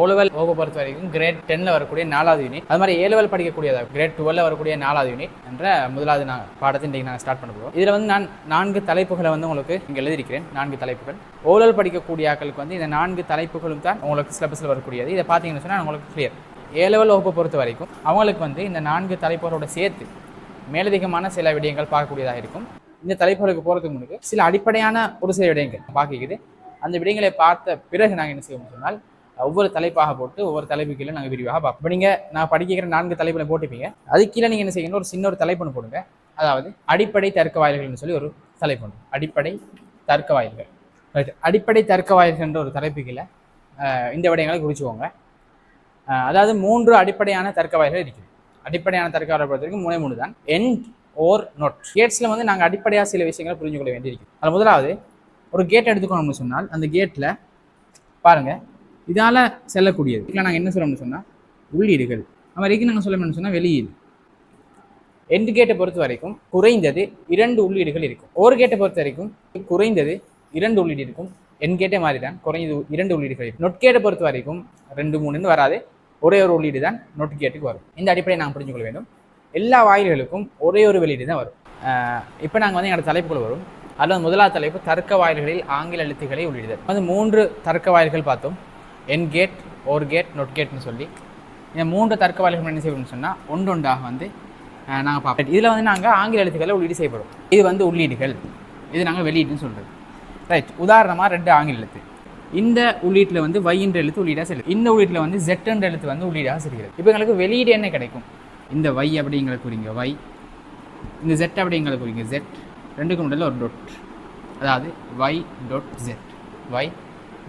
ஓலுவல் ஓப பொறுத்த வரைக்கும் கிரேட் டென்ல வரக்கூடிய நாலாவது யூனிட் அது மாதிரி ஏழுவல் படிக்கக்கூடிய கிரேட் டுவெல்ல வரக்கூடிய நாலாவது யூனிட் என்ற முதலாவது நான் பாடத்தை இன்றைக்கு நான் ஸ்டார்ட் பண்ண போகிறோம் இதில் வந்து நான் நான்கு தலைப்புகளை வந்து உங்களுக்கு இங்கே எழுதியிருக்கிறேன். நான்கு தலைப்புகள். ஓலல் படிக்கக்கூடிய ஆட்களுக்கு வந்து இந்த நான்கு தலைப்புகளும் தான் உங்களுக்கு சிலபஸில் வரக்கூடியது. இதை பார்த்தீங்கன்னு சொன்னால் உங்களுக்கு கிளியர் ஏலவல் வகுப்பை பொறுத்த வரைக்கும் அவங்களுக்கு வந்து இந்த நான்கு தலைப்புகளோட சேர்த்து மேலதிகமான சில விடயங்கள் பார்க்கக்கூடியதாக இருக்கும். இந்த தலைப்புகளுக்கு போகிறதுக்கு முன்னுக்கு சில அடிப்படையான ஒரு சில விடயங்கள் பார்க்கிக்குது அந்த விடயங்களை பார்த்த பிறகு நாங்கள் என்ன செய்வோம் சொன்னால் ஒவ்வொரு தலைப்பாக போட்டு ஒவ்வொரு தலைப்பு கீழே நாங்கள் விரிவாக பார்ப்போம். இப்போ நீங்கள் நான் படிக்கிற நான்கு தலைப்பில் போட்டுப்பீங்க அது கீழே நீங்கள் என்ன செய்யணும்? ஒரு சின்ன ஒரு தலைப்புன்னு போடுங்க. அதாவது அடிப்படை தர்க்க வாயில்கள்னு சொல்லி ஒரு தலைப்பு ஒன்று அடிப்படை தர்க்க வாயில்கள். ரைட் அடிப்படை தர்க்க வாயில்கள்ன்ற ஒரு தலைப்பு கீழே இந்த விடயங்களை குறிச்சுக்கோங்க. அதாவது மூன்று அடிப்படையான தர்க்க வாயில்கள் இருக்குது. அடிப்படையான தர்க்க வாயில்கள் பொறுத்த வரைக்கும் மூணே மூணு தான். எண்ட் ஓர் நோட் கேட்ஸில் வந்து நாங்கள் அடிப்படையாக சில விஷயங்களை புரிஞ்சு கொள்ள வேண்டியிருக்கும் அது முதலாவது ஒரு கேட் எடுத்துக்கணும்னு சொன்னால் அந்த கேட்டில் பாருங்கள் இதால் செல்லக்கூடியது. இதில் நாங்கள் என்ன சொல்லணும்னு சொன்னால் உள்ளீடுகள். அது நாங்கள் சொல்லணும்னு சொன்னால் வெளியீடு. எண்டு கேட்டை பொறுத்த வரைக்கும் குறைந்தது இரண்டு உள்ளீடுகள் இருக்கும். ஒரு கேட்டை பொறுத்த வரைக்கும் குறைந்தது இரண்டு உள்ளீடு இருக்கும். என் கேட்டே மாதிரி தான் குறைந்தது இரண்டு உள்ளீடுகள் இருக்கும். நொட் கேட்டை பொறுத்த வரைக்கும் ரெண்டு மூணுன்னு வராது. ஒரே ஒரு உள்ளீடு தான் நொட் கேட்டுக்கு வரும். இந்த அடிப்படையை நாங்கள் புரிஞ்சு கொள்ள வேண்டும். எல்லா வாயில்களுக்கும் ஒரே ஒரு வெளியீடு தான் வரும். இப்போ நாங்கள் வந்து எங்களோட தலைப்புகள் வரும். அதில் முதலாவது தலைப்பு தர்க்க வாயில்களில் ஆங்கில எழுத்துக்களை உள்ளிடுதல். வந்து மூன்று தர்க்க வாயில்கள் பார்த்தோம். And gate or gate not கேட்னு சொல்லி. இந்த மூன்று தர்க்க வாயில்கள் என்ன செய்வோம்னு சொன்னால் ஒன்று ஒன்றாக வந்து நாங்கள் பார்ப்போம். இதில் வந்து நாங்கள் ஆங்கில எழுத்துக்களை உள்ளீடு செய்யப்படும் இது வந்து உள்ளீடுகள். இது நாங்கள் வெளியீடுன்னு சொல்கிறது ரைட் உதாரணமாக ரெண்டு ஆங்கில எழுத்து. இந்த உள்ளீட்டில் வந்து y என்ற எழுத்து உள்ளீடாக செல்லுது இந்த உள்ளீட்டில் வந்து ஜெட்டுன்ற எழுத்து வந்து உள்ளீடாக செல்கிறது. இப்போ எங்களுக்கு வெளியீடு என்ன கிடைக்கும்? இந்த வை அப்படிங்கிற குறிங்க வை இந்த ஜெட் அப்படிங்கிற குறிங்க ஜெட் ரெண்டுக்கும் முடியல ஒரு டொட் அதாவது Y dot Z Y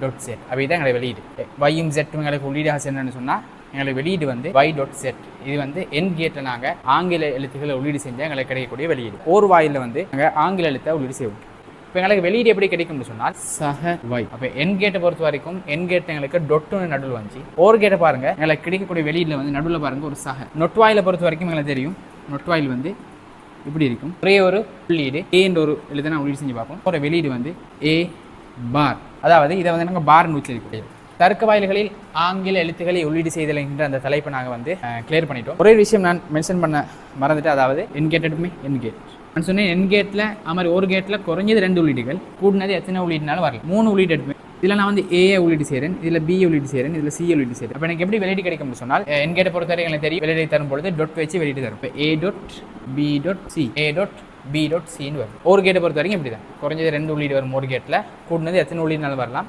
dot Z அப்படி தான் எங்களை வெளியீடு. வையும் செட்டும் எங்களுக்கு உள்ளீடாக சென்றன்னு சொன்னால் எங்களுக்கு வெளியீடு வந்து வை டாட் செட் இது வந்து என் கேட்டை நாங்கள் ஆங்கில எழுத்துக்களை உள்ளீடு செஞ்சால் எங்களுக்கு கிடைக்கக்கூடிய வெளியீடு. ஓர் வாயில் வந்து நாங்கள் ஆங்கில எழுத்தை உள்ளீடு செய்வோம். இப்போ எங்களுக்கு வெளியீடு எப்படி கிடைக்கும்னு சொன்னால் சக வை அப்போ என் கேட்டை பொறுத்த வரைக்கும் என் கேட் எங்களுக்கு டொட்டுன்னு நடுவில் வந்துச்சு. ஓர் கேட்டை பாருங்கள் எங்களுக்கு கிடைக்கக்கூடிய வெளியில் வந்து நடுவில் பாருங்கள் ஒரு சக. நொட்வாயில பொறுத்த வரைக்கும் எங்களுக்கு தெரியும். நொட்வாயில் வந்து இப்படி இருக்கும். ஒரே ஒரு உள்ளீடு. ஏன்ற ஒரு எழுத நான் உள்ளீடு செஞ்சு பார்ப்போம். ஒரு வெளியீடு வந்து ஏ பார். அதாவது இதை வந்து நாங்கள் பார்னு உச்சரிக்கக்கூடியது தர்க்க வாயில்களில் ஆங்கில எழுத்துக்களை உள்ளீடு செய்தல் என்ற அந்த தலைப்பை நாங்கள் வந்து கிளியர் பண்ணிட்டோம். ஒரே விஷயம் நான் மென்ஷன் பண்ண மறந்துட்டு அதாவது என் கேட் என் கேட் நான் சொன்னேன் என் கேட்டில் அது மாதிரி ஒரு கேட்டில் குறைஞ்சது ரெண்டு உள்ளீடுகள் கூடினது எத்தனை உள்ளீடுனாலும் வரல மூணு உள்ளீடு எடுப்பேன் இதில் நான் வந்து ஏ உள்ளீடு செய்கிறேன் இதில் பி உள்ளீடு செய்கிறேன் இதில் சி உள்ளீடு செய்கிறேன் அப்போ எனக்கு எப்படி வெளியீடு கிடைக்கும்னு சொன்னால் என் கேட்டை பொறுத்தவரை எனக்கு தெரியும் வெளியீடு தரும் பொழுது டொட் வச்சு வெளியீடு தரும். இப்போ A dot B dot C A dot B dot சின்னு வரும். ஒரு கேட்டை பொறுத்த வரைக்கும் இப்படி தான் குறைஞ்சது ரெண்டு உள்ளீடு வரும் ஒரு கேட்டில் கூட்டினது எத்தனை உள்ளீடுனாலும் வரலாம்.